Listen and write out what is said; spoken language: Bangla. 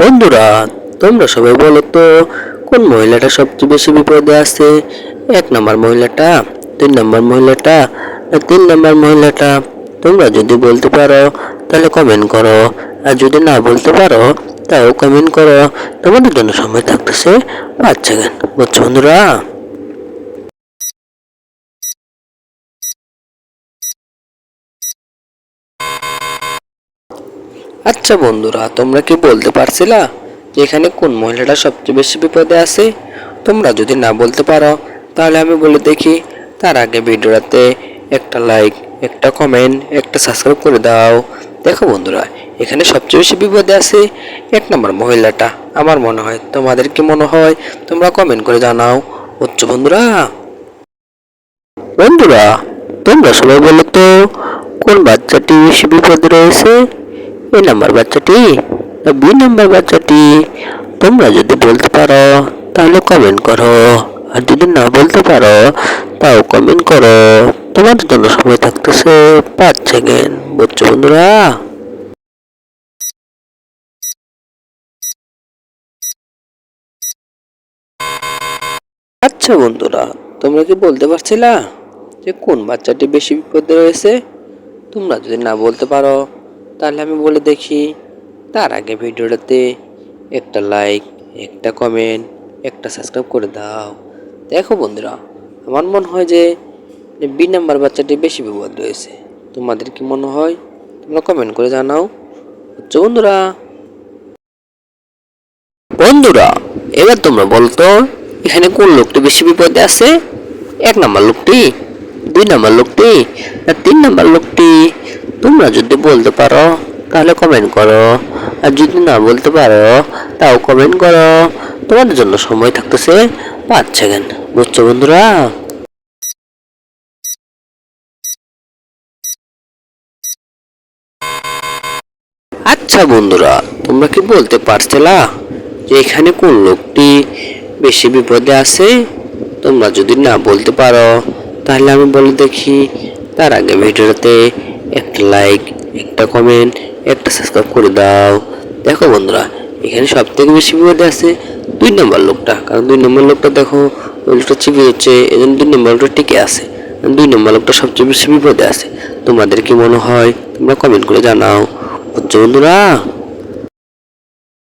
বন্ধুরা, তোমরা সবাই বলো তো, কোন মহিলাটা সবচেয়ে বেশি বিপদে আছে? এক নম্বর মহিলাটা দুই নম্বর মহিলাটা না তিন নম্বর মহিলাটা? তোমরা যদি বলতে পারো, তাহলে কমেন্ট করো। আর যদি না বলতে পারো, তাও কমেন্ট করো। তোমাদের জন্য সময় থাকতেছে পাঁচ সেকেন্ড বন্ধুরা? আচ্ছা বন্ধুরা, তোমরা কি বলতে পারছিলা এখানে কোন মহিলাটা সবচেয়ে বেশি বিপদে আছে? তোমরা যদি না বলতে পারো, তাহলে আমি বলে দেখি। তার আগে ভিডিওটাতে একটা লাইক একটা কমেন্ট একটা সাবস্ক্রাইব করে দাও। দেখো বন্ধুরা, এখানে সবচেয়ে বেশি বিপদে আছে এক নম্বর মহিলাটা। আমার মনে হয় তোমাদের কি মনে হয়? তোমরা কমেন্ট করে জানাও। উচ্চ বন্ধুরা? বন্ধুরা, তোমরা সবাই বলো তো, কোন বাচ্চাটি বেশি বিপদে রয়েছে? এ নাম্বার বাচ্চাটি? না বি নাম্বার বাচ্চাটি তোমরা যদি বলতে পারো, তাহলে কমেন্ট করো। আর যদি না বলতে পারো, তাও কমেন্ট করো। তোমাদের জন্য সময় থাকতেছে পাঁচ সেকেন্ড বুঝছ বন্ধুরা? আচ্ছা বন্ধুরা, তোমরা কি বলতে পারছিলা যে কোন বাচ্চাটি বেশি বিপদে রয়েছে? তোমরা যদি না বলতে পারো তাহলে আমি বলে দেখি, তার আগে ভিডিওটাতে একটা লাইক একটা কমেন্ট একটা সাবস্ক্রাইব করে দাও। দেখো বন্ধুরা, আমার মনে হয় যে বি নাম্বার বাচ্চাটি বেশি বিপদ রয়েছে। তোমাদের কি মনে হয়? তোমরা কমেন্ট করে জানাও। হচ্ছে বন্ধুরা। বন্ধুরা, এবার তোমরা বলতো এখানে কোন লোকটি বেশি বিপদে আছে? এক নাম্বার লোকটি, দুই নাম্বার লোকটি, না তিন নাম্বার লোকটি? তোমরা যদি বলতে পারো, তাহলে কমেন্ট করো। আর যদি না বলতে পারো, তাও কমেন্ট করো। তোমাদের জন্য সময় থাকতেছে পাঁচ সেকেন্ড বুঝছ বন্ধুরা? আচ্ছা বন্ধুরা, তোমরা কি বলতে পারছিলা যে এখানে কোন লোকটি বেশি বিপদে আছে? তোমরা যদি না বলতে পারো, তাহলে আমি বলে দেখি, তার আগে ভিডিওতে একটা লাইক একটা কমেন্ট একটা সাবস্ক্রাইব করে দাও। দেখো বন্ধুরা, এখানে সব থেকে বেশি বিপদে আছে দুই নম্বর লোকটা। কারণ দুই নম্বর লোকটা দেখো, ওই লোকটা চিপে হচ্ছে জন্য দুই নম্বর লোকটা টিকে আছে। দুই নম্বর লোকটা সবচেয়ে বেশি বিপদে আছে। তোমাদের কি মনে হয়, তোমরা কমেন্ট করে জানাও। বুঝছ বন্ধুরা?